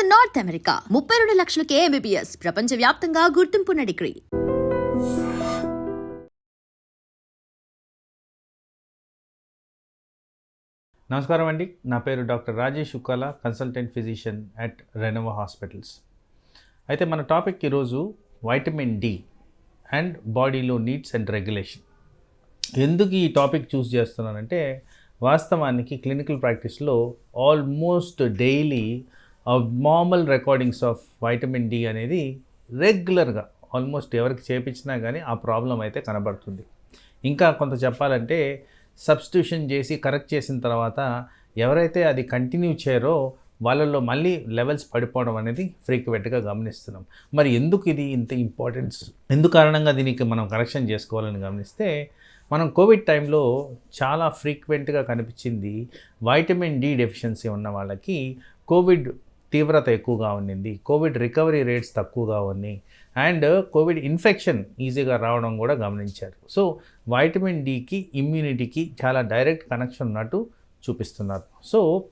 In north America. ముప్పై రెండు లక్షలకే MBBS ప్రపంచ వ్యాప్తంగా గుర్తింపున్న డిగ్రీ నమస్కారం అండి. నా పేరు doctor Rajesh Sukkala consultant physician at Renova hospitals. అయితే మన టాపిక్ ఈరోజు వైటమిన్ డి అండ్ బాడీలో నీడ్స్ అండ్ రెగ్యులేషన్. ఎందుకు ఈ టాపిక్ చూస్ చేస్తున్నానంటే వాస్తవానికి clinical ప్రాక్టీస్లో almost daily abnormal recordings of vitamin D అనేది రెగ్యులర్గా ఆల్మోస్ట్ ఎవరికి చేపించినా కానీ ఆ ప్రాబ్లం అయితే కనబడుతుంది. ఇంకా కొంత చెప్పాలంటే సబ్స్టిట్యూషన్ చేసి కరెక్ట్ చేసిన తర్వాత ఎవరైతే అది కంటిన్యూ చేయరో వాళ్ళల్లో మళ్ళీ లెవెల్స్ పడిపోవడం అనేది ఫ్రీక్వెంట్గా గమనిస్తున్నాం. మరి ఎందుకు ఇది ఇంత ఇంపార్టెన్స్ ఎందు కారణంగా దీనికి మనం కరెక్షన్ చేసుకోవాలని గమనిస్తే మనం కోవిడ్ టైంలో చాలా ఫ్రీక్వెంట్గా కనిపించింది వైటమిన్ డి డెఫిషియన్సీ ఉన్న వాళ్ళకి కోవిడ్ తీవ్రత ఎక్కువగా ఉండింది. కోవిడ్ రికవరీ రేట్స్ తక్కువగా ఉన్నాయి. అండ్ కోవిడ్ ఇన్ఫెక్షన్ ఈజీగా రావడం కూడా గమనించారు. సో వైటమిన్ డికి ఇమ్యూనిటీకి చాలా డైరెక్ట్ కనెక్షన్ ఉన్నట్టు చూపిస్తున్నారు. సో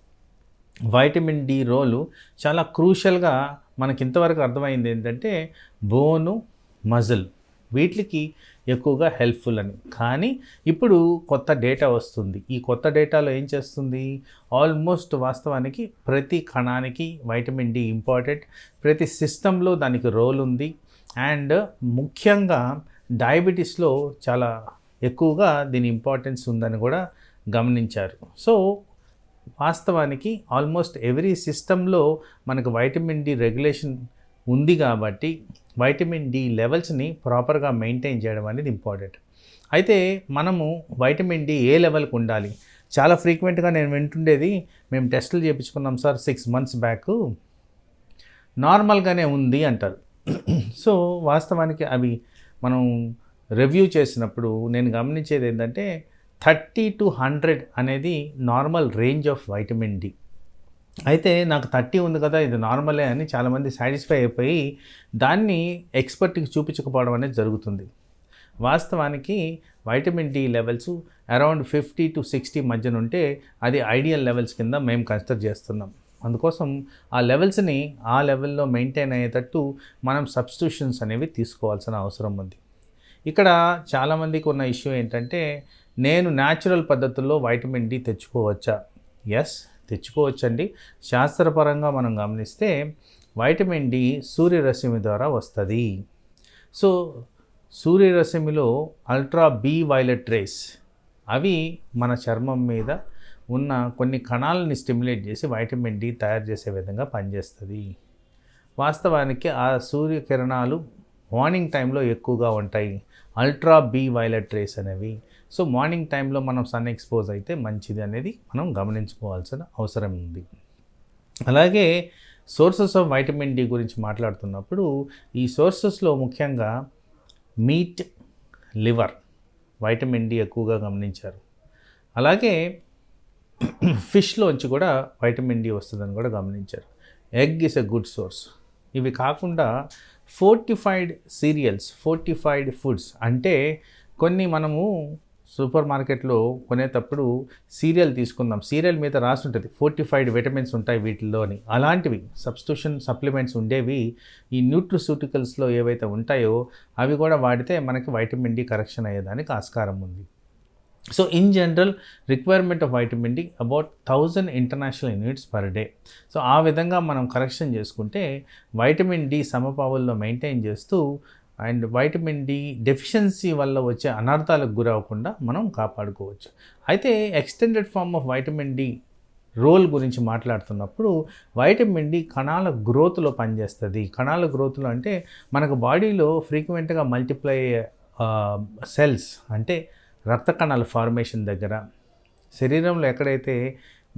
వైటమిన్ డి రోలు చాలా క్రూషల్గా మనకి ఇంతవరకు అర్థమైంది ఏంటంటే బోను మజిల్. వీటికి ఎక్కువగా హెల్ప్ఫుల్ అని. కానీ ఇప్పుడు కొత్త డేటా వస్తుంది. ఈ కొత్త డేటాలో ఏం చేస్తుంది? ఆల్మోస్ట్ వాస్తవానికి ప్రతి కణానికి వైటమిన్ డి ఇంపార్టెంట్ ప్రతి సిస్టంలో దానికి రోల్ ఉంది. అండ్ ముఖ్యంగా డయాబెటీస్లో చాలా ఎక్కువగా దీని ఇంపార్టెన్స్ ఉందని కూడా గమనించారు. సో వాస్తవానికి ఆల్మోస్ట్ ఎవ్రీ సిస్టంలో మనకు వైటమిన్ డి రెగ్యులేషన్ ఉంది కాబట్టి వైటమిన్ డి లెవెల్స్ని ప్రాపర్గా మెయింటైన్ చేయడం అనేది ఇంపార్టెంట్ అయితే మనము వైటమిన్ డి ఏ లెవెల్కి ఉండాలి? చాలా ఫ్రీక్వెంట్గా నేను వింటుండేది మేము టెస్టులు చేయించుకున్నాం సార్ సిక్స్ మంత్స్ బ్యాక్ నార్మల్గానే ఉంది అంటారు. సో వాస్తవానికి అవి మనం రివ్యూ చేసినప్పుడు నేను గమనించేది ఏంటంటే థర్టీ టు హండ్రెడ్ అనేది normal range of vitamin D అయితే నాకు థర్టీ ఉంది కదా ఇది నార్మలే అని చాలామంది సాటిస్ఫై అయిపోయి దాన్ని ఎక్స్పర్ట్కి చూపించకపోవడం అనేది జరుగుతుంది. వాస్తవానికి vitamin D levels around fifty to sixty మధ్యన ఉంటే అది ఐడియల్ లెవెల్స్ కింద మేము కన్సిడర్ చేస్తున్నాం. అందుకోసం ఆ లెవెల్స్ని ఆ లెవెల్లో మెయింటైన్ అయ్యేటట్టు మనం సబ్స్టిట్యూషన్స్ అనేవి తీసుకోవాల్సిన అవసరం ఉంది. ఇక్కడ చాలామందికి ఉన్న ఇష్యూ ఏంటంటే నేను న్యాచురల్ పద్ధతుల్లో వైటమిన్ డి తెచ్చుకోవచ్చా? ఎస్ తెచ్చుకోవచ్చండి. శాస్త్రపరంగా మనం గమనిస్తే వైటమిన్ డి సూర్యరశ్మి ద్వారా వస్తుంది. సో సూర్యరశ్మిలో అల్ట్రా బి వైలెట్ రేస్ అవి మన చర్మం మీద ఉన్న కొన్ని కణాలని స్టిమ్యులేట్ చేసి వైటమిన్ డి తయారు చేసే విధంగా పనిచేస్తుంది. వాస్తవానికి ఆ సూర్యకిరణాలు మార్నింగ్ టైంలో ఎక్కువగా ఉంటాయి. అల్ట్రా బి వైలెట్ రేస్ అనేవి. సో మార్నింగ్ టైంలో మనం సన్ ఎక్స్పోజ్ అయితే మంచిది అనేది మనం గమనించుకోవాల్సిన అవసరం ఉంది. అలాగే సోర్సెస్ ఆఫ్ వైటమిన్ డి గురించి మాట్లాడుతున్నప్పుడు ఈ సోర్సెస్లో ముఖ్యంగా మీట్ లివర్ వైటమిన్ డి ఎక్కువగా గమనించారు. అలాగే ఫిష్లోంచి కూడా వైటమిన్ డి వస్తుందని కూడా గమనించారు. Egg is a good source. ఇవి కాకుండా ఫోర్టిఫైడ్ సీరియల్స్ ఫోర్టిఫైడ్ ఫుడ్స్ అంటే కొన్ని మనము సూపర్ మార్కెట్లో కొనేటప్పుడు సీరియల్ తీసుకుందాం. సీరియల్ మీద రాసి ఉంటుంది ఫోర్టిఫైడ్ విటమిన్స్ ఉంటాయి వీటిల్లోని అలాంటివి సబ్స్టిట్యూషన్ సప్లిమెంట్స్ ఉండేవి. ఈ న్యూట్రిసూటికల్స్లో ఏవైతే ఉంటాయో అవి కూడా వాడితే మనకి వైటమిన్ డి కరెక్షన్ అయ్యేదానికి ఆస్కారం ఉంది. So in general requirement of vitamin D about thousand international units per day. So ఆ విధంగా మనం కరెక్షన్ చేసుకుంటే వైటమిన్ డి సమపావుల్లో మెయింటైన్ చేస్తూ అండ్ వైటమిన్ డి డెఫిషియన్సీ వల్ల వచ్చే అనర్థాలకు గురవకుండా మనం కాపాడుకోవచ్చు. అయితే extended form of vitamin D role గురించి మాట్లాడుతున్నప్పుడు వైటమిన్ డి కణాల గ్రోత్లో పనిచేస్తుంది. కణాల గ్రోత్లో అంటే మనకు బాడీలో ఫ్రీక్వెంట్గా మల్టిప్లై సెల్స్ అంటే రక్త కణాల ఫార్మేషన్ దగ్గర శరీరంలో ఎక్కడైతే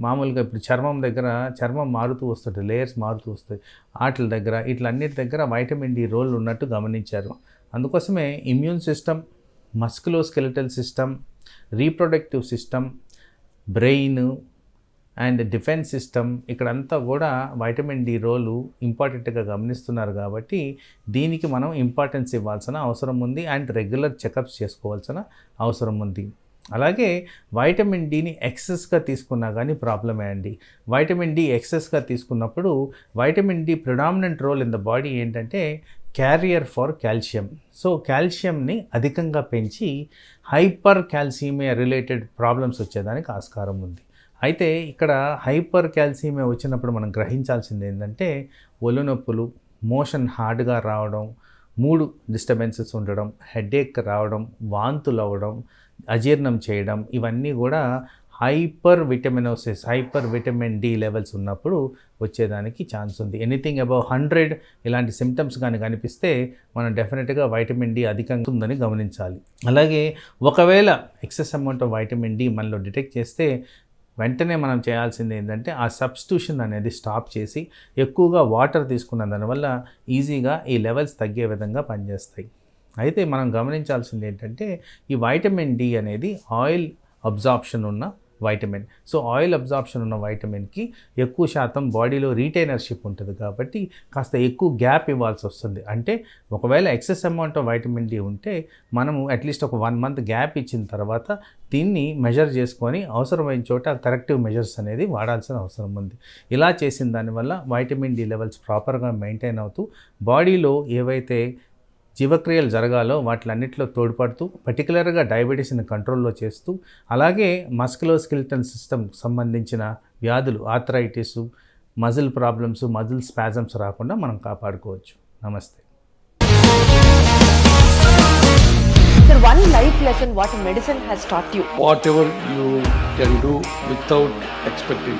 మామూలుగా ఇప్పుడు చర్మం దగ్గర చర్మం మారుతూ వస్తుంది లేయర్స్ మారుతూ వస్తాయి ఆటల దగ్గర ఇట్లన్నిటి దగ్గర వైటమిన్ డి రోల్ ఉన్నట్టు గమనించారు. అందుకోసమే immune system musculoskeletal system reproductive system brain and defence system ఇక్కడంతా కూడా వైటమిన్ డి రోలు ఇంపార్టెంట్గా గమనిస్తున్నారు కాబట్టి దీనికి మనం ఇంపార్టెన్స్ ఇవ్వాల్సిన అవసరం ఉంది అండ్ రెగ్యులర్ చెకప్స్ చేసుకోవాల్సిన అవసరం ఉంది. అలాగే వైటమిన్ డిని ఎక్సెస్గా తీసుకున్నా కానీ ప్రాబ్లమే అండి. వైటమిన్ డి ఎక్సెస్గా తీసుకున్నప్పుడు vitamin D predominant role in the body ఏంటంటే క్యారియర్ ఫర్ కాల్షియం సో కాల్షియంని అధికంగా పెంచి హైపర్ కాల్సియమియా రిలేటెడ్ ప్రాబ్లమ్స్ వచ్చేదానికి ఆస్కారం ఉంది. అయితే ఇక్కడ హైపర్ కాల్సియమియా వచ్చినప్పుడు మనం గ్రహించాల్సింది ఏంటంటే ఒళ్ళు నొప్పులు మోషన్ హార్డ్గా రావడం మూడు డిస్టర్బెన్సెస్ ఉండడం హెడేక్ రావడం వాంతులు అవ్వడం అజీర్ణం చేయడం ఇవన్నీ కూడా hyper vitaminosis hyper vitamin D levels ఉన్నప్పుడు వచ్చేదానికి ఛాన్స్ ఉంది. ఎనీథింగ్ అబౌవ్ హండ్రెడ్ ఇలాంటి సిమ్టమ్స్ కానీ కనిపిస్తే మనం డెఫినెట్గా వైటమిన్ డి అధికంగా ఉందని గమనించాలి. అలాగే ఒకవేళ excess amount of vitamin D మనలో డిటెక్ట్ చేస్తే వెంటనే మనం చేయాల్సింది ఏంటంటే ఆ సబ్స్టిట్యూషన్ అనేది స్టాప్ చేసి ఎక్కువగా వాటర్ తీసుకున్న దానివల్ల ఈజీగా ఈ లెవెల్స్ తగ్గే విధంగా పనిచేస్తాయి. అయితే మనం గమనించాల్సింది ఏంటంటే ఈ వైటమిన్ డి అనేది ఆయిల్ అబ్జార్ప్షన్ ఉన్న వైటమిన్ సో ఆయిల్ అబ్జార్ప్షన్ ఉన్న వైటమిన్కి ఎక్కువ శాతం బాడీలో రీటైనర్షిప్ ఉంటుంది కాబట్టి కాస్త ఎక్కువ గ్యాప్ ఇవ్వాల్సి వస్తుంది. అంటే ఒకవేళ excess amount of vitamin D ఉంటే మనము అట్లీస్ట్ ఒక వన్ మంత్ గ్యాప్ ఇచ్చిన తర్వాత దీన్ని మెజర్ చేసుకొని అవసరమైన చోట కరెక్టివ్ మెజర్స్ అనేది వాడాల్సిన అవసరం ఉంది. ఇలా చేసిన దానివల్ల వైటమిన్ డి లెవెల్స్ ప్రాపర్గా మెయింటైన్ అవుతూ బాడీలో ఏవైతే జీవక్రియలు జరగాలో వాటిలన్నిటిలో తోడ్పడుతూ పర్టికులర్గా డయాబెటీస్ని కంట్రోల్లో చేస్తూ అలాగే మస్కులోస్కిల్టన్ సిస్టమ్ సంబంధించిన వ్యాధులు arthritis muscle problems muscle spasms రాకుండా మనం కాపాడుకోవచ్చు నమస్తే Sir, one life lesson what medicine has taught you. whatever you can do without expecting.